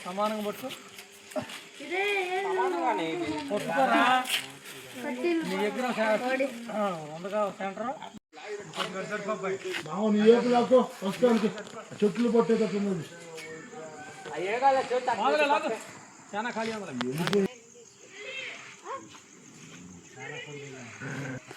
సమానంగా పట్టు పట్టుకోరా నీ దగ్గర ఆ, ఉందిగా సెంటర్ వస్తానికి చెట్లు లాగు. చాలా ఖాళీ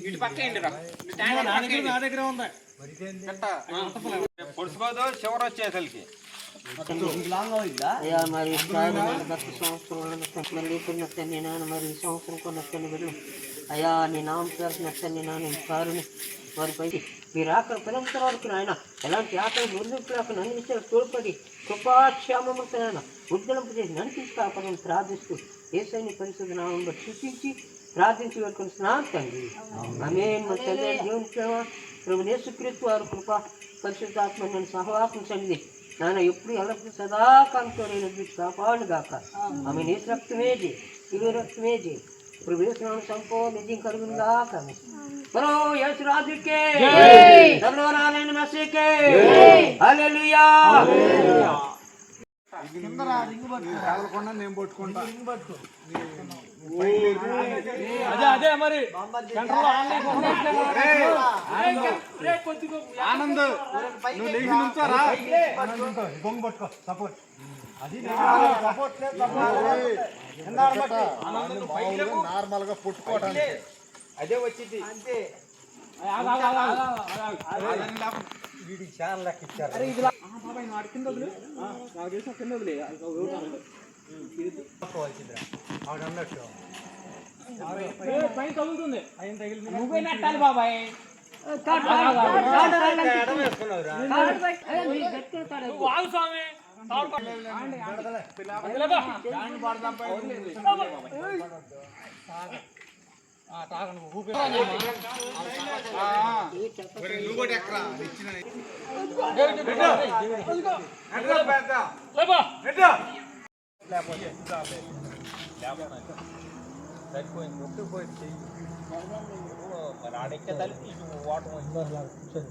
ఈయనకి, అటు ఈయనకి. నా నా దగ్గర పొడుచుకోదు చివరి వచ్చేసరికి అయ్యా మరి సంవత్సరం మళ్ళీ ఇప్పుడు మరి ఈ సంవత్సరం కొన్ని అయ్యా నీ నామం పేరు నచ్చని నాన్న కారుని వారిపై మీరు ఆకలి పిలంతర వరకు నాయన ఎలాంటి ఆకలి ముందుకు నన్ను ఇచ్చిన తోడ్పడి కృపాక్షేమముతో నాయన ఉద్దరింపు చేసి నన్ను కాపాడని ప్రార్థిస్తూ ఏసైని పరిశుద్ధ నామంలో సృష్టించి ప్రార్థించి పెట్టుకుని స్నానం తండ్రి ఆమె మా తండ్రి దేవుని ప్రేమ ప్రభు యేసుక్రీస్తు వారు కృప పరిశుద్ధాత్మ నన్ను సహవాసం నాయన ఎప్పుడు ఎల్లప్పుడు సదాకాలంతో నేను కాపాడుగాక. ఆమె నేసు రక్తమేది ఇరు రక్తమేది. వేసిన సంపూర్ణ నిజం కలుగును గాక బలో యేసు రాజుకే సర్వనారాయణ మెస్సీకే హల్లెలూయా. అదే అదే మరి. సెంటర్లో ఆన్లైన్ ఆనంద్ నువ్వు లేచి నుంచోరా. బొంగు పట్టుకో సపోర్ట్. నార్మల్గా పుట్టుకోవడానికి అదే వచ్చింది వీడికి చాలా లెక్క ఇచ్చారు ఆవిడ అన్నట్టు పైన తగులుతుంది నువ్వే నెట్టాలి బాబాయ్ నువ్వు ఆగు స్వామి తాడు పట్టు. అందులో బా. ఆ, తాగండి, ఊపి. నువ్వు కూడా ఎక్కరా ఇచ్చిన లేపా. మరి ఆడెక్కే తలిపి ఇటు వచ్చింది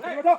Good.